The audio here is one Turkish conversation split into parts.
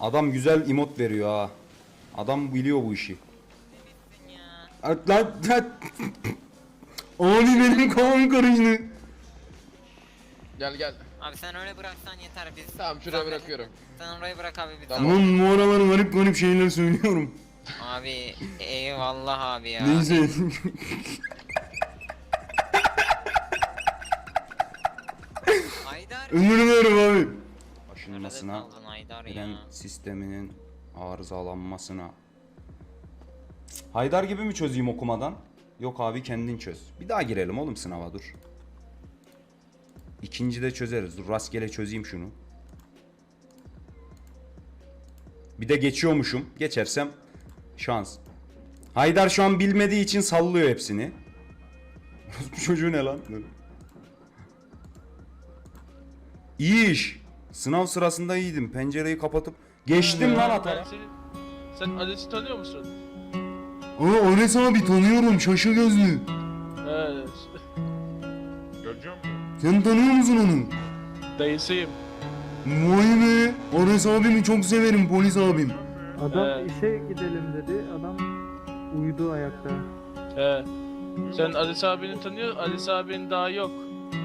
Adam güzel emot veriyor ha. Adam biliyor bu işi. At lan lan. Abi benim kafam karıştı. Gel gel. Abi sen öyle bıraksan yeter biz. Tamam şuraya Zahmet- bırakıyorum. Sen orayı bırak abi biz. Tamam. Lan bu aralar garip garip şeyler söylüyorum. Abi eyvallah abi ya. Neyse. Haydar. Ömür verim abi. Ya? fren sisteminin arızalanmasına. Haydar gibi mi çözeyim okumadan? Yok abi kendin çöz. Bir daha girelim oğlum sınava dur. İkinci de çözeriz. Dur rastgele çözeyim şunu. Bir de geçiyormuşum. Geçersem şans. Haydar şu an bilmediği için sallıyor hepsini. Bu çocuğu ne lan? İyi iş. Sınav sırasında iyiydim. Pencereyi kapatıp geçtim lan Ben atara. seni... Sen Ades'i tanıyor musun? Aa Ares abi tanıyorum şaşı gözlü. Evet. Geleceğim mi? Sen tanıyor musun onu? Dayısıyım. Vay be. Ares abimi çok severim polis abim. Adam Evet. işe gidelim dedi. Adam uyudu ayakta. He. Sen Ades abini tanıyor, Ades abinin daha yok.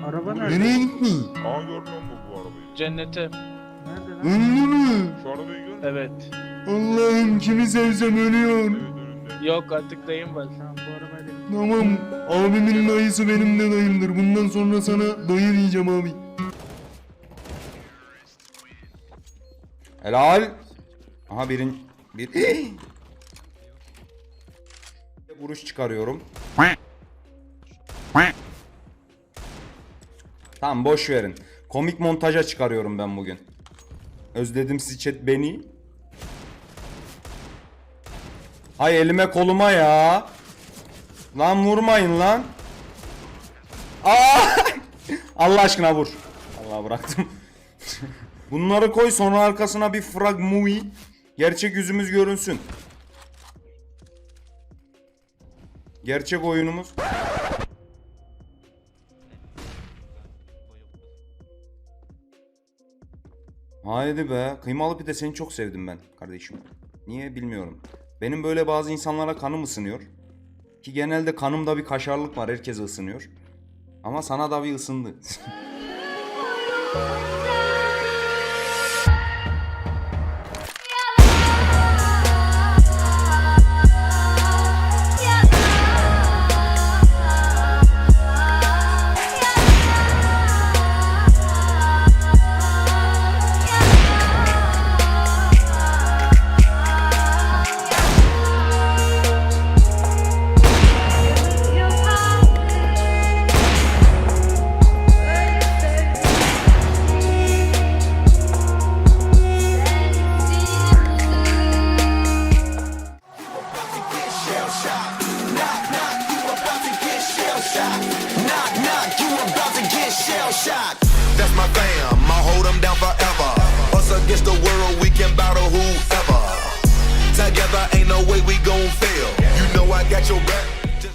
Araba nerede? Nereye gitti? Aa görmüyor musun bu? Cennete. Nerede lan? Öldü mü? Şu görmüyor musun? Evet. Allah'ım kimi sevsem ölüyor. Evet önünde. Yok artık dayım var. Tamam bu arabayla Tamam. Abimin dayısı benim de dayımdır. Bundan sonra sana dayı diyeceğim abi. Helal. Aha birin bir vuruş çıkarıyorum. Tamam boş verin. Komik montaja çıkarıyorum ben bugün. Özledim sizi beni. Hay elime koluma ya. Lan vurmayın lan. Aa! Allah aşkına vur. Allah bıraktım. Bunları koy sonra arkasına bir frag movie. Gerçek yüzümüz görünsün. Gerçek oyunumuz. Haydi be. Kıymalı pide seni çok sevdim ben kardeşim. Niye bilmiyorum. Benim böyle bazı insanlara kanım ısınıyor. Ki genelde kanımda bir kaşarlık var. Herkes ısınıyor. Ama sana da bir ısındı. That's my fam, I'll hold them down forever. Us against the world, we can battle whoever. Together, ain't no way we gon' fail. You know I got your back.